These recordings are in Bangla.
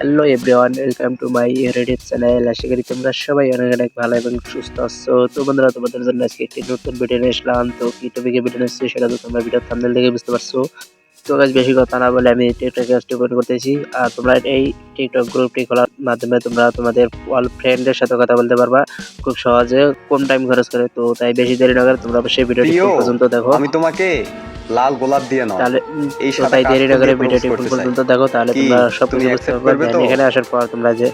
Hello everyone welcome to my Reddit channel আশা করি তোমরা সবাই অনেক অনেক ভালো এবং সুস্থ আছো। তো বন্ধুরা তোমাদের জন্য আজকে একটি নতুন ভিডিও নিয়ে আসলাম। তো কি টপিকে ভিডিও নিচ্ছি সেটা তো তোমরা ভিডিও থাম্বনেল দেখে বুঝতে পারছ। তো গাছ বেশি কথা না বলে আমি টিকটক ওপেন করতেছি। আর তোমরা এই টিকটক গ্রুপটি খোলার মাধ্যমে তোমরা তোমাদের অল ফ্রেন্ডের সাথে কথা বলতে পারবা খুব সহজে কম টাইম খরচ করে। তো তাই বেশি দেরি না করে তোমরা অবশ্যই ভিডিওটি পর্যন্ত দেখো। আমি তোমাকে লাল গোলাপ দিয়ে নাও। তাহলে এই তাই দেরি না করে ভিডিওটি পর্যন্ত দেখো তাহলে তোমরা সব কিছু বুঝতে পারবে? এখানে আসার পর তোমরা যে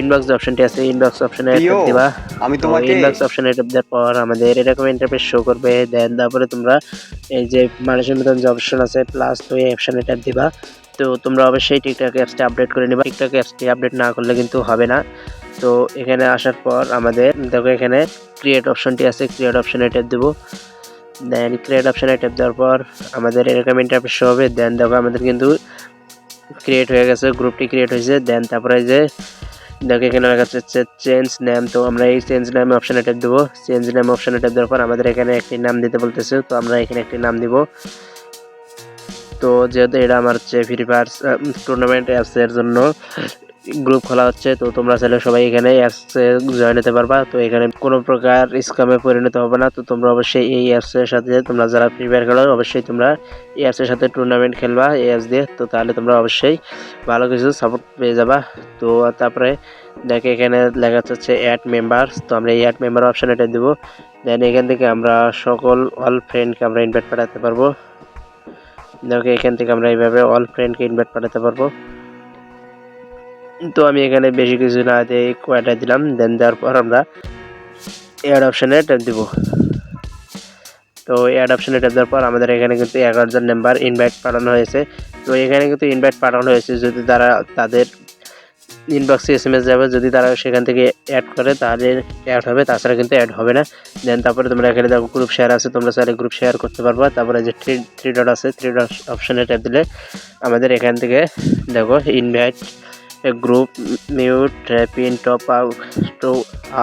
ইনবক্স অপশনটি আছে ইনবক্স অপশনে প্রিয়, দিবা। আমি তোমাকে ইনবক্স অপশনে দেওয়ার পর আমাদের এরকম ইন্টারফেস শো করবে। দেন তারপরে তোমরা এই যে মানুষের মতন যে অপশন আছে প্লাস তো এই অপশনে ট্যাপ দিবা। তো তোমরা অবশ্যই টিকটক অ্যাপসটি আপডেট করে নিবা। টিকটক অ্যাপসটি আপডেট না করলে কিন্তু হবে না। তো এখানে আসার পর আমাদের দেখো এখানে ক্রিয়েট অপশনটি আছে। ক্রিয়েট অপশনে ট্যাপ দেবো। দেন ক্রিয়েট অপশনে ট্যাপ দেওয়ার পর আমাদের এরকম ইন্টারফেস হবে। দেন দেখো আমাদের কিন্তু ক্রিয়েট হয়ে গেছে গ্রুপটি ক্রিয়েট হয়েছে। দেন তারপরে যে দেখো এখানে লেখা আছে চেঞ্জ নেম তো আমরা এই চেঞ্জ নেম অপশনে ট্যাপ দেবো। চেঞ্জ নেম অপশনে ট্যাপ দেওয়ার পর আমাদের এখানে একটি নাম দিতে বলতেছে, তো আমরা এখানে একটি নাম দিব। তো যেহেতু এটা আমার হচ্ছে ফ্রি ফায়ার টুর্নামেন্ট অ্যাপসের জন্য গ্রুপ খোলা হচ্ছে, তো তোমরা চাইলে সবাই এখানে অ্যাপসে জয়েন হতে পারবা। তো এখানে কোনো প্রকার স্কামে পরিণত হবে না, তো তোমরা অবশ্যই এই অ্যাপসের সাথে তোমরা যারা ফ্রি ফায়ার খেলো অবশ্যই তোমরা এই অ্যাপসের সাথে টুর্নামেন্ট খেলবা, এই অ্যাপস দিয়ে। তো তাহলে তোমরা অবশ্যই ভালো কিছু সাপোর্ট পেয়ে যাবা। তো তারপরে দেখে এখানে লেখা হচ্ছে অ্যাড মেম্বার্স তো আমরা এই অ্যাড মেম্বার অপশান এটা দেবো। দেন এখান থেকে আমরা সকল অল ফ্রেন্ডকে আমরা ইনভাইট পাঠাতে পারব। দেখো এখান থেকে আমরা এইভাবে অল ফ্রেন্ডকে ইনভাইট পাঠাতে পারব। তো আমি এখানে বেশি কিছু না দিয়ে কয়টা দিলাম দেন দেওয়ার পর আমরা অ্যাড অপশানে ট্যাপ দিব। তো অ্যাড অপশানে ট্যাপ দেওয়ার পর আমাদের এখানে কিন্তু এগারো জন নাম্বার ইনভাইট পাঠানো হয়েছে। তো এখানে কিন্তু ইনভাইট পাঠানো হয়েছে যদি তারা তাদের ইনবক্সে এস এম এস যাবে, যদি তারা সেখান থেকে অ্যাড করে তাহলে অ্যাড হবে, তাছাড়া কিন্তু অ্যাড হবে না। দেন তারপরে তোমরা এখানে দেখো গ্রুপ শেয়ার আছে, তোমরা চাইলে গ্রুপ শেয়ার করতে পারবা। তারপরে যে থ্রি থ্রি ডট আছে থ্রি ডট অপশানে ট্যাপ দিলে আমাদের এখান থেকে দেখো invite group mute pin top up to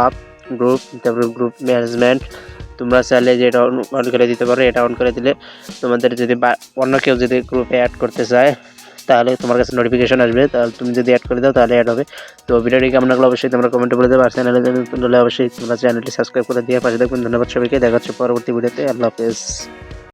up group তারপরে গ্রুপ ম্যানেজমেন্ট তোমরা চাইলে যে এটা অন করে দিতে পারো, এটা অন করে দিলে তোমাদের যদি অন্য কেউ যদি গ্রুপে অ্যাড করতে চায়, তাহলে তোমার কাছে নোটিফিকেশন আসবে। তাহলে তুমি যদি অ্যাড করে দাও, তাহলে অ্যাড হবে। তো ভিডিওটি কেমন লাগল অবশ্যই তোমরা কমেন্টে বলে দেবে, আর চ্যানেলে অবশ্যই তোমরা চ্যানেলটি সাবস্ক্রাইব করে দিয়ে পাশে দেখবেন ধন্যবাদ সবাইকে, দেখা হচ্ছে পরবর্তী ভিডিওতে আল্লাহ হাফেজ।